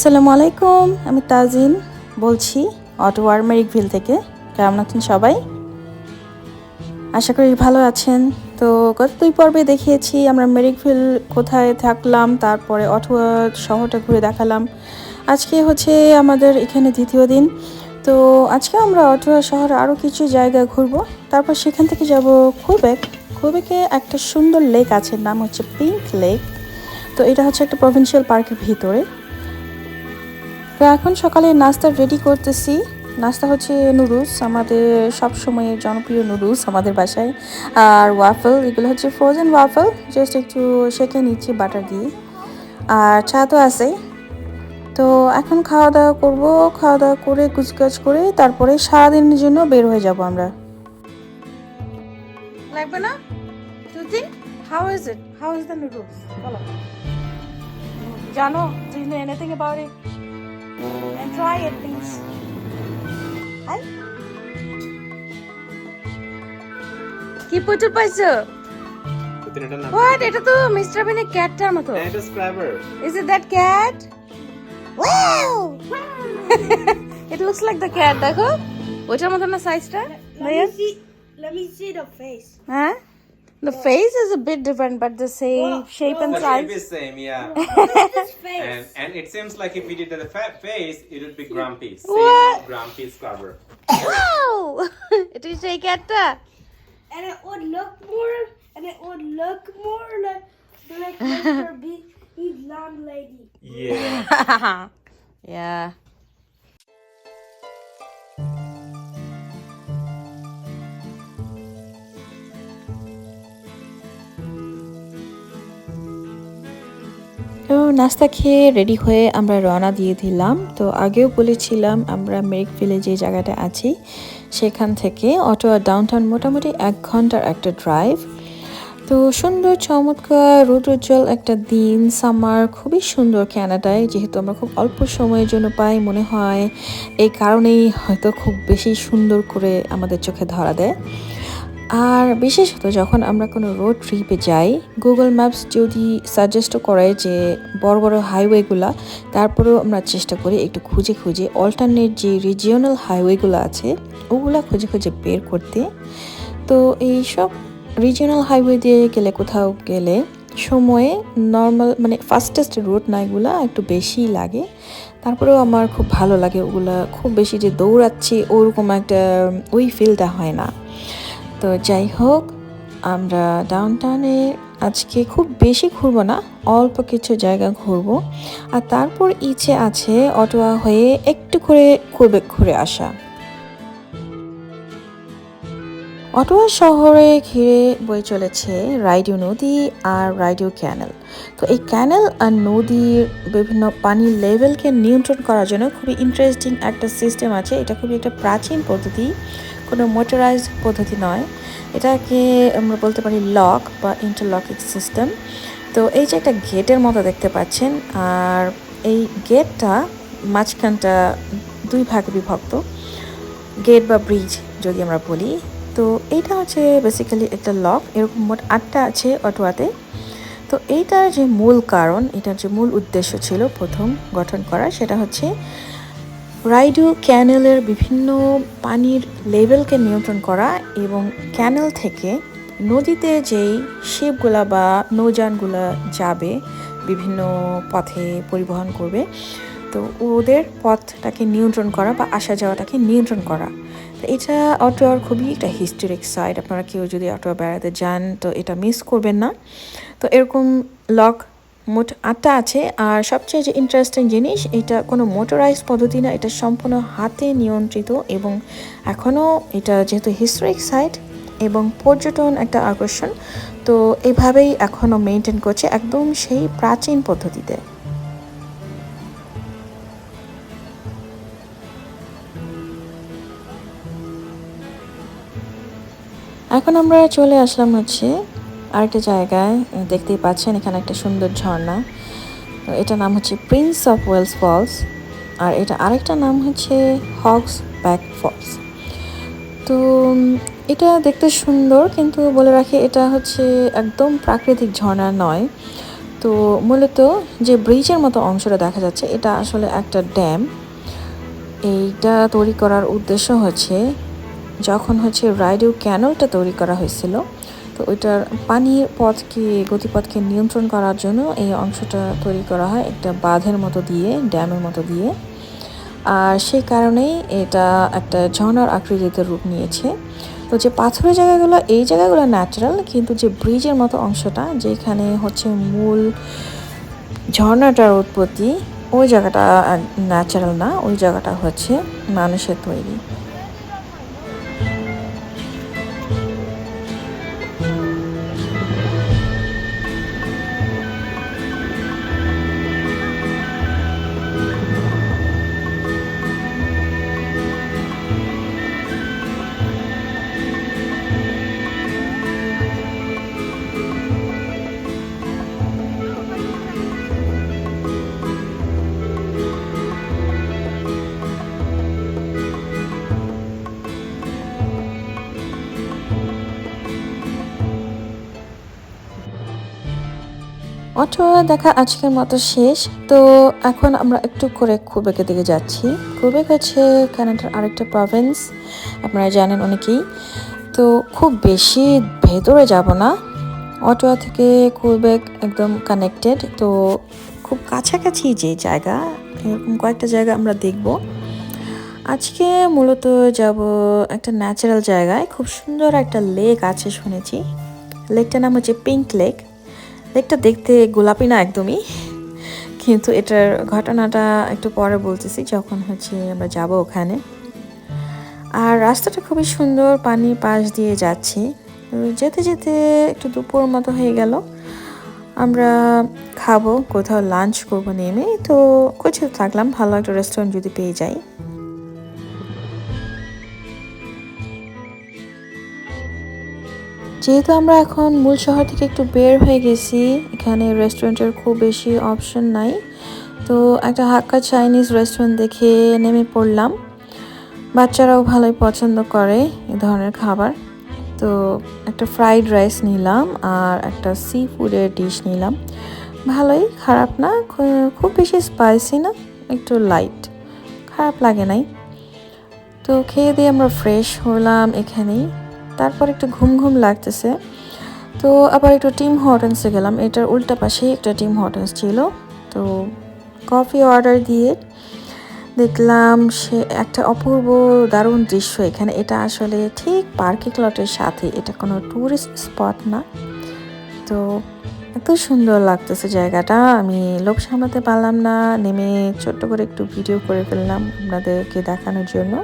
আসসালামু আলাইকুম, আমি তাজিন বলছি অটোয়ার মেরিকভিল থেকে। কেমন আছেন সবাই? আশা করি ভালো আছেন। তো গত দুই পর্বে দেখিয়েছি আমরা মেরিকভিল কোথায় থাকলাম, তারপরে অটোয়া শহরটা ঘুরে দেখালাম। আজকে হচ্ছে আমাদের এখানে দ্বিতীয় দিন। তো আজকে আমরা অটোয়া শহরে আরও কিছু জায়গা ঘুরবো। তারপর সেখান থেকে যাব খুবেক খুবেকে একটা সুন্দর লেক আছে, নাম হচ্ছে পিঙ্ক লেক। তো এটা হচ্ছে একটা প্রভিন্সিয়াল পার্কের ভিতরে। তো এখন সকালে নাস্তা রেডি করতেছি। নাস্তা হচ্ছে নুডলস আমাদের সব সময়ের জনপ্রিয় নুডলস আমাদের বাসায়। আর ওয়াফেল এগুলো হচ্ছে ফ্রোজেন ওয়াফেল জাস্ট একটু সেকে নিচ্ছি বাটার দিয়ে। আর চা তো আছেই তো এখন খাওয়া দাওয়া করব খাওয়া দাওয়া করে কুচকাচ করে, তারপরে সারাদিনের জন্য বের হয়ে যাব আমরা। লাগবে না? তুই how is it how is the noodles বলো। জানো know anything about it and try it please Hi. কি পুটু পাইছো হোয়াট এটা তো মিস্টার বিনের ক্যাটটার মতো এটা স্ক্রাইবার Is it that cat? Wow! it looks like the cat, দেখো ওইটার মতো না সাইজটা Let me see. Let me see the face. হ্যাঁ The face is a bit different, but the same shape and The shape size. is same, yeah. This face. and and it seems like if we did the fat face, it would be grumpy. Same What? grumpy scrubber. Wow! এটা কি সেই ক্যাটটা and it would look more. And it would look more like like Mr. B. He's landlady. Yeah. yeah. নাস্তা খেয়ে ready হয়ে আমরা রওনা দিয়ে দিলাম। তো আগেও বলেছিলাম আমরা মেরিকভিলে যে জায়গাটা আছি, সেখান থেকে অটো আর ডাউনটাউন মোটামুটি এক ঘণ্টার একটা ড্রাইভ তো সুন্দর, চমৎকার রৌদ্রোজ্জ্বল একটা দিন সামার খুবই সুন্দর ক্যানাডায় যেহেতু আমরা খুব অল্প সময়ের জন্য পাই মনে হয়, এই কারণেই হয়তো খুব বেশি সুন্দর করে আমাদের চোখে ধরা দেয়। আর বিশেষত যখন আমরা কোনো রোড ট্রিপে যাই গুগল ম্যাপস যদি সাজেস্ট করে যে বড় বড় হাইওয়েগুলো তারপরেও আমরা চেষ্টা করি একটু খুঁজে খুঁজে অল্টারনেট যে রিজিওনাল হাইওয়েগুলো আছে, ওগুলা খুঁজে খুঁজে বের করতে। তো এই সব রিজিওনাল হাইওয়ে দিয়ে গেলে, কোথাও গেলে সময়ে নর্মাল মানে ফাস্টেস্ট রুট না এগুলা একটু বেশি লাগে। তারপরেও আমার খুব ভালো লাগে ওগুলা, খুব বেশি যে দৌড়াচ্ছি ওরকম একটা ওই ফিলটা হয় না। তো যাই হোক, আমরা ডাউনটাউনে আজকে খুব বেশি ঘুরবো না, অল্প কিছু জায়গা ঘুরবো। আর তারপর ইচ্ছে আছে অটোয়া হয়ে একটু করে কুবেক ঘুরে আসা। অটোয়া শহরে ঘিরে বয়ে চলেছে রাইডিও নদী আর রাইডিও ক্যানেল। তো এই ক্যানেল আর নদীর বিভিন্ন পানির লেভেলকে নিয়ন্ত্রণ করার জন্য খুবই ইন্টারেস্টিং একটা সিস্টেম আছে। এটা খুবই একটা প্রাচীন পদ্ধতি। কোনো মোটরাইজড পদ্ধতি নয়। এটাকে আমরা বলতে পারি লক বা ইন্টারলকিং সিস্টেম তো এই যে একটা গেটের মতো দেখতে পাচ্ছেন, আর এই গেটটা মাঝখানটা দুই ভাগে বিভক্ত। গেট বা ব্রিজ যদি আমরা বলি, তো এইটা হচ্ছে বেসিক্যালি একটা লক এরকম মোট আটটা আছে অটোয়াতে। তো এইটার যে মূল কারণ, এটার যে মূল উদ্দেশ্য ছিল প্রথম গঠন করা, সেটা হচ্ছে রাইডু ক্যানেলের বিভিন্ন পানির লেভেলকে নিয়ন্ত্রণ করা এবং ক্যানেল থেকে নদীতে যেই শিপগুলা বা নৌযানগুলা যাবে, বিভিন্ন পথে পরিবহন করবে, তো ওদের পথটাকে নিয়ন্ত্রণ করা বা আসা যাওয়াটাকে নিয়ন্ত্রণ করা। তো এটা অটোয়ার খুবই একটা হিস্টোরিক সাইড। আপনারা কেউ যদি অটোয়া বেড়াতে যান, তো এটা মিস করবেন না। তো এরকম লক মোট আটটা আছে। আর সবচেয়ে যে ইন্টারেস্টিং জিনিস, এটা কোনো মোটরাইজ পদ্ধতি না, এটা সম্পূর্ণ হাতে নিয়ন্ত্রিত এবং এখনও এটা যেহেতু হিস্টোরিক সাইট এবং পর্যটন একটা আকর্ষণ, তো এভাবেই এখনও মেনটেন করছে একদম সেই প্রাচীন পদ্ধতিতে। এখন আমরা চলে আসলাম হচ্ছে আরেকটা জায়গায় দেখতেই পাচ্ছেন এখানে একটা সুন্দর ঝর্ণা। তো এটার নাম হচ্ছে প্রিন্স অফ ওয়েলস ফলস আর এটা আরেকটা নাম হচ্ছে হক্স ব্যাক ফলস তো এটা দেখতে সুন্দর কিন্তু বলে রাখি এটা হচ্ছে একদম প্রাকৃতিক ঝর্ণা নয়। তো, মূলত যে ব্রিজের মতো অংশটা দেখা যাচ্ছে এটা আসলে একটা ড্যাম। এইটা তৈরি করার উদ্দেশ্য হচ্ছে, যখন হচ্ছে রাইডিও ক্যানলটা তৈরি করা হয়েছিল তো ওইটার পানির পথকে, গতিপথকে নিয়ন্ত্রণ করার জন্য এই অংশটা তৈরি করা হয় একটা বাঁধের মতো দিয়ে, ড্যামের মতো দিয়ে। আর সেই কারণেই এটা একটা ঝর্ণার আকৃতিতে রূপ নিয়েছে। তো যে পাথরের জায়গাগুলো, এই জায়গাগুলো ন্যাচারাল কিন্তু যে ব্রিজের মতো অংশটা, যেখানে হচ্ছে মূল ঝর্ণাটার উৎপত্তি, ওই জায়গাটা ন্যাচারাল না, ওই জায়গাটা হচ্ছে মানুষের তৈরি। অটো দেখা আজকের মতো শেষ। তো এখন আমরা একটু করে কুবেকের দিকে যাচ্ছি। কুবেক হচ্ছে কানাডার আরেকটা প্রভিন্স আপনারা জানেন অনেকেই। তো খুব বেশি ভেতরে যাব না। অটোয়া থেকে কুবেক একদম কানেক্টেড তো খুব কাছাকাছি যে জায়গা, এরকম কয়েকটা জায়গা আমরা দেখব। আজকে মূলত যাব একটা ন্যাচারাল জায়গায়। খুব সুন্দর একটা লেক আছে শুনেছি। লেকটার নাম হচ্ছে পিঙ্ক লেক লেকটা দেখতে গোলাপি না একদমই, কিন্তু এটার ঘটনাটা একটু পরে বলতেছি, যখন হচ্ছে আমরা যাব ওখানে। আর রাস্তাটা খুবই সুন্দর পানির পাশ দিয়ে যাচ্ছি। যেতে যেতে একটু দুপুর মতো হয়ে গেল। আমরা খাব, কোথাও লাঞ্চ করব নেমে, তো কোথাও থাকলাম, ভালো একটা রেস্টুরেন্ট যদি পেয়ে যাই। যেহেতু আমরা এখন মূল শহর থেকে একটু বের হয়ে গেছি, এখানে রেস্টুরেন্টের খুব বেশি অপশন নাই। তো একটা হাক্কা চাইনিজ রেস্টুরেন্ট দেখে নেমে পড়লাম। বাচ্চারাও ভালোই পছন্দ করে এ ধরনের খাবার। তো একটা ফ্রাইড রাইস নিলাম আর একটা সি ফুডের ডিশ নিলাম। ভালোই, খারাপ না খুব বেশি স্পাইসি না, একটু লাইট খারাপ লাগে নাই। তো খেয়ে দিয়ে আমরা ফ্রেশ হলাম এখানেই। তারপর একটু ঘুম ঘুম লাগতেছে। তো আবার একটু টিম হটন্সে গেলাম। এটার উল্টা পাশেই একটা টিম হটন্স ছিল। তো কফি অর্ডার দিয়ে দেখলাম সে একটা অপূর্ব দারুণ দৃশ্য এখানে। এটা আসলে ঠিক পার্কিং লটের সাথে। এটা কোনো ট্যুরিস্ট স্পট না। তো এত সুন্দর লাগতেছে জায়গাটা। আমি লোক সামলাতে পারলাম না। নেমে ছোট্ট করে একটু ভিডিও করে ফেললাম আপনাদেরকে দেখানোর জন্য।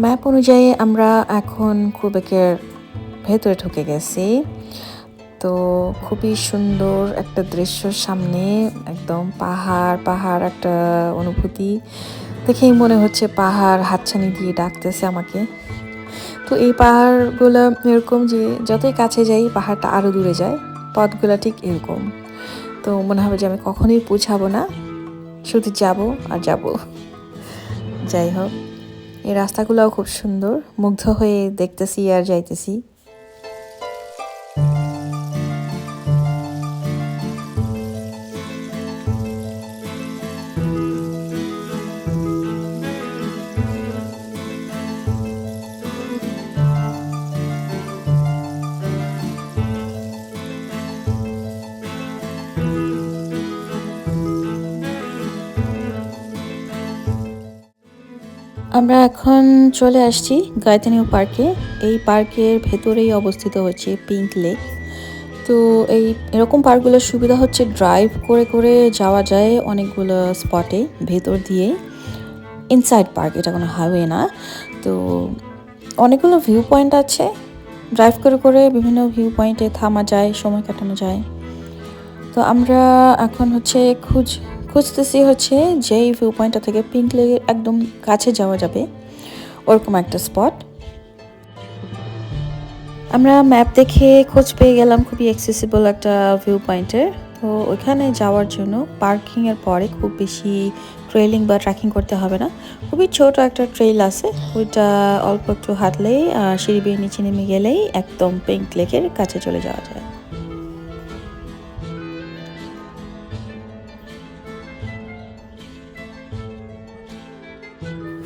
ম্যাপ অনুযায়ী আমরা এখন কুবেকের ভেতরে ঢুকে গেছি। তো খুবই সুন্দর একটা দৃশ্য সামনে, একদম পাহাড় পাহাড় একটা অনুভূতি। দেখেই মনে হচ্ছে পাহাড় হাতছানি দিয়ে ডাকতেছে আমাকে। তো এই পাহাড়গুলো এরকম যে যতই কাছে যাই, পাহাড়টা আরও দূরে যায়, পথগুলো ঠিক এরকম। তো মনে হবে যে আমি কখনোই পৌঁছাবো না, শুধু যাব আর যাব। যাই হোক। এই রাস্তাগুলোও খুব সুন্দর। মুগ্ধ হয়ে দেখতেছি আর যাইতেছি। আমরা এখন চলে আসছি গায়তানিউ পার্কে। এই পার্কের ভেতরেই অবস্থিত হচ্ছে পিঙ্ক লেক। তো এই এরকম পার্কগুলোর সুবিধা হচ্ছে ড্রাইভ করে করে যাওয়া যায় অনেকগুলো স্পটে ভেতর দিয়ে। ইনসাইড পার্ক, এটা কোনো হাইওয়ে না। তো অনেকগুলো ভিউ পয়েন্ট আছে। ড্রাইভ করে করে বিভিন্ন ভিউ পয়েন্টে থামা যায়, সময় কাটানো যায়। তো আমরা এখন হচ্ছে খুঁজ খুঁজতেছি হচ্ছে যেই ভিউ পয়েন্টটা থেকে পিঙ্ক লেকের একদম কাছে যাওয়া যাবে, ওরকম একটা স্পট আমরা ম্যাপ দেখে খোঁজ পেয়ে গেলাম খুবই অ্যাক্সেসিবল একটা ভিউ পয়েন্টের তো ওইখানে যাওয়ার জন্য পার্কিংয়ের পরে খুব বেশি ট্রেলিং বা ট্রেকিং করতে হবে না। খুবই ছোট একটা ট্রেল আছে, ওইটা অল্প একটু হাঁটলেই সিঁড়ি বেয়ে নিচে নেমে গেলেই একদম পিঙ্ক লেকের কাছে চলে যাওয়া যায়।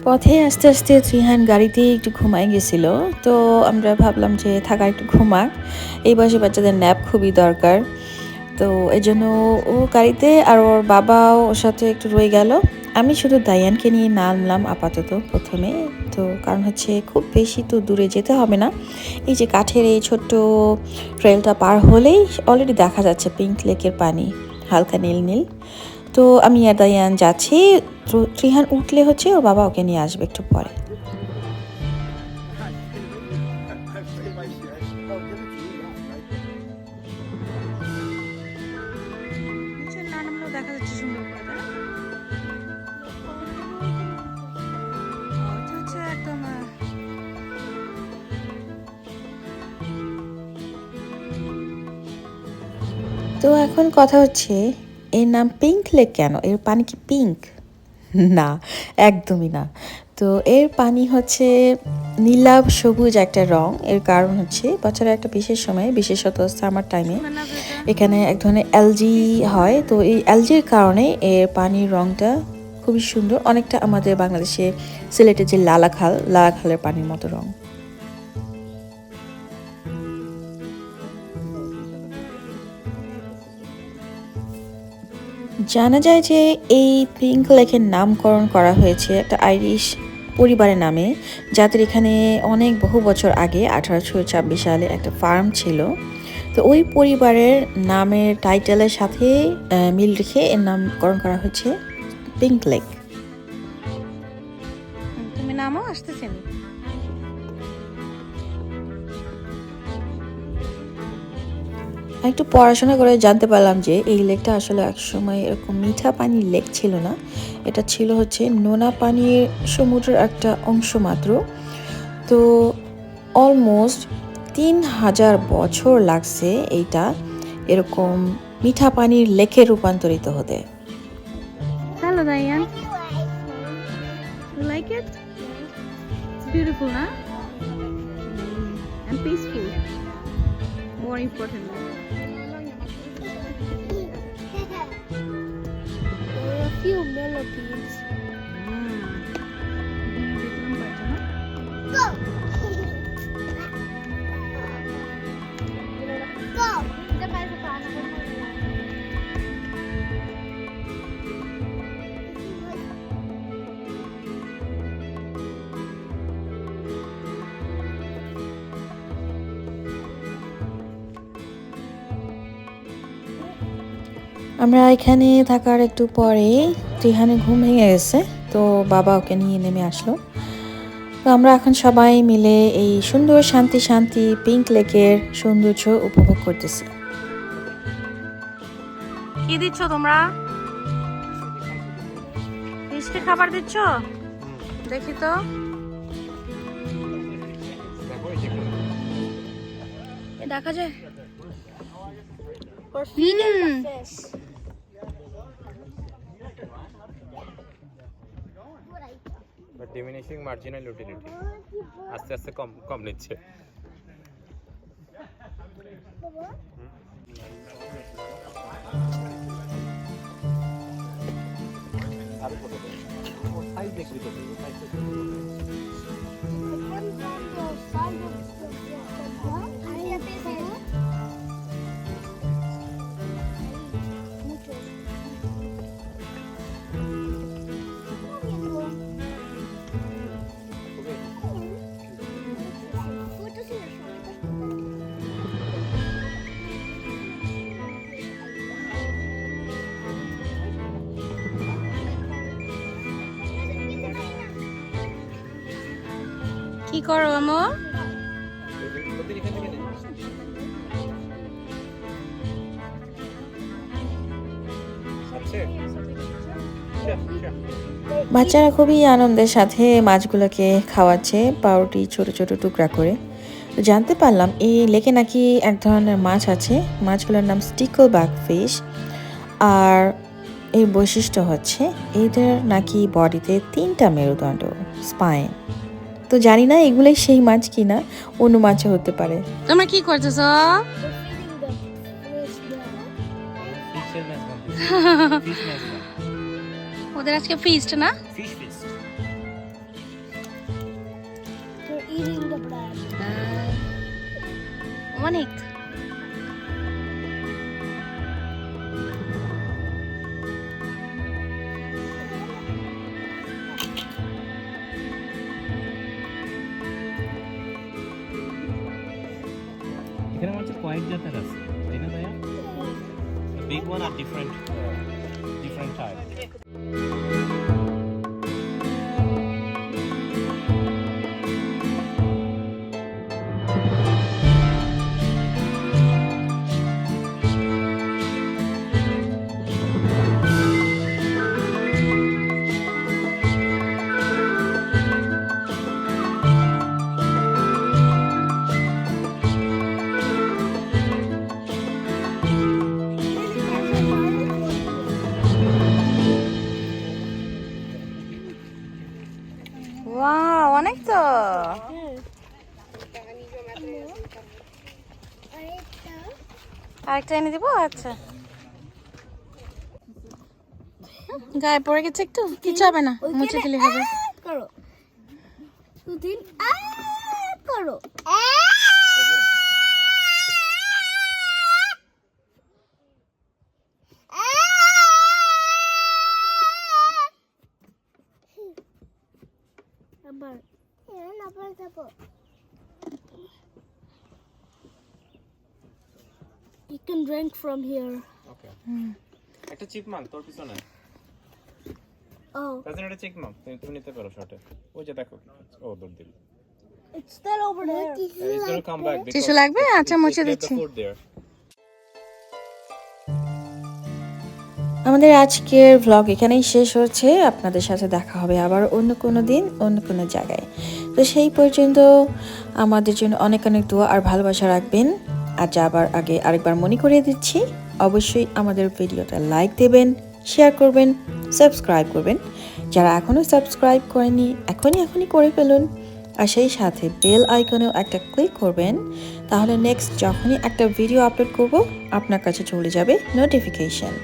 পথে আস্তে আস্তে ত্রিহান গাড়িতেই একটু ঘুমায় গেছিল। তো আমরা ভাবলাম যে থাকা একটু ঘুমাক। এই বয়সে বাচ্চাদের ন্যাপ খুবই দরকার। তো এই জন্য ও গাড়িতে আর ওর বাবাও ওর সাথে একটু রয়ে গেল। আমি শুধু দায়ানকে নিয়ে নামলাম আপাতত প্রথমে। তো কারণ হচ্ছে খুব বেশি তো দূরে যেতে হবে না। এই যে কাঠের এই ছোট্ট ট্রেলটা পার হলেই অলরেডি দেখা যাচ্ছে পিঙ্ক লেকের পানি, হালকা নীল নীল। তো আমি আর দায়ান যাচ্ছি। ত্রিহান উঠলে হচ্ছে ওর বাবা ওকে নিয়ে আসবে একটু পরে। তো এখন কথা হচ্ছে এর নাম পিঙ্ক লেক কেন? এর পানি কি পিঙ্ক না, একদমই না। তো এর পানি হচ্ছে নীলাভ সবুজ একটা রং। এর কারণ হচ্ছে বছরের একটা বিশেষ সময়ে, বিশেষত সামার টাইমে এখানে এক ধরনের অ্যালজি হয়। তো এই অ্যালজির কারণে এর পানির রংটা খুবই সুন্দর। অনেকটা আমাদের বাংলাদেশে সিলেটের যে লালাখাল, লালাখালের পানির মতো রং। জানা যায় যে এই পিঙ্ক লেকের নামকরণ করা হয়েছে একটা আইরিশ পরিবারের নামে, যাদের এখানে অনেক বহু বছর আগে আঠারোশো ছাব্বিশ সালে একটা ফার্ম ছিল। তো ওই পরিবারের নামের টাইটেলের সাথে মিল রেখে এর নামকরণ করা হয়েছে পিঙ্ক লেক তুমি নামও আসতেছেন একটু পড়াশোনা করে জানতে পারলাম যে এই লেকটা আসলে একসময় এরকম মিঠা পানির লেক ছিল না এটা ছিল হচ্ছে নোনা পানির সমুদ্রের একটা অংশ মাত্র তো অলমোস্ট তিন হাজার বছর লাগছে এইটা এরকম মিঠা পানির লেকে রূপান্তরিত হতে huh? And peaceful. More important. Few millipedes. আমরা এখানে থাকার একটু পরে ত্রিহানে ঘুম ভেঙে গেছে তো বাবা ওকে নিয়ে নেমে আসলো। তো আমরা এখন সবাই মিলে এই সুন্দর শান্তি শান্তি পিঙ্ক লেকের সৌন্দর্য উপভোগ করতেছি। কি দিচ্ছ তোমরা? ফিশকে খাবার দিচ্ছ? দেখি তো। দেখা যায়। We're Mm. But diminishing marginal utility. আস্তে আস্তে কম কম নিচ্ছে Depends করো, আমো। বাচ্চারা খুবই আনন্দের সাথে মাছগুলোকে খাওয়াচ্ছে, পাউরুটি ছোট ছোট টুকরা করে। জানতে পারলাম, এই লেকে নাকি এক ধরনের মাছ আছে। মাছগুলোর নাম স্টিকল ব্যাক ফিশ আর এর বৈশিষ্ট্য হচ্ছে, এদের নাকি বডিতে তিনটা মেরুদণ্ড স্পাইন তো জানি না এগুলোই সেই মাছ কিনা অন্য মাছও হতে পারে। তোমরা কি করতেছ? ওদের আজকে ফিস্ট না. অনেক। এখানে মনে হচ্ছে কয়েক জাতের আছে তাই না ভাইয়া বিগ ওয়ান আর ডিফারেন্ট ডিফারেন্ট টাইপ আরেকটা এনে দিব আচ্ছা। গায়ে পড়ে গেছে একটু? কিছু হবে না? মুছে দিলে হবে। করো। দুদিন করো। আবার। আবার যাব। You can drink from here. ওকে একটা চিপমাঙ্ক তোর পিছনে। Oh, কাজিন একটা চিপমাঙ্ক তুমি তুমি নিতে পারো শর্টে ওই যে দেখো ও দৌড় দিল। It's still over there. He's gonna come back because tissue লাগবে? আচ্ছা মুছে he left the দিচ্ছি। food there. আমাদের আজকের ভ্লগ এখানেই শেষ হচ্ছে। আপনাদের সাথে দেখা হবে আবার অন্য কোনো দিন অন্য কোনো জায়গায়। তো সেই পর্যন্ত আমাদের জন্য অনেক অনেক দোয়া আর ভালোবাসা রাখবেন। আর যাবার আগে আরেকবার মনে করিয়ে দিচ্ছি, অবশ্যই আমাদের ভিডিওটা লাইক দেবেন শেয়ার করবেন সাবস্ক্রাইব করবেন। যারা এখনও সাবস্ক্রাইব করেনি এখনই এখনই করে ফেলুন। আর সেই সাথে বেল আইকনেও একটা ক্লিক করবেন, তাহলে নেক্সট যখনই একটা ভিডিও আপলোড করব, আপনার কাছে চলে যাবে নোটিফিকেশন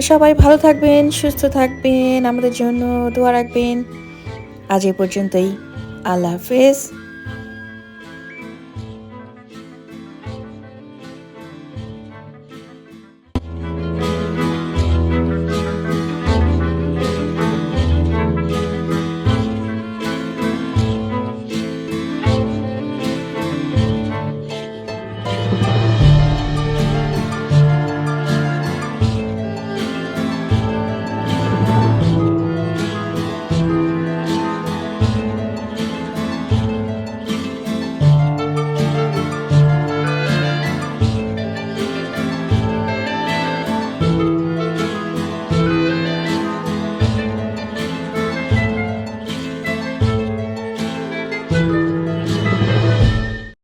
সবাই ভালো থাকবেন, সুস্থ থাকবেন, আমাদের জন্য দোয়া রাখবেন। আজ এ পর্যন্তই। আল্লাহ হাফেজ।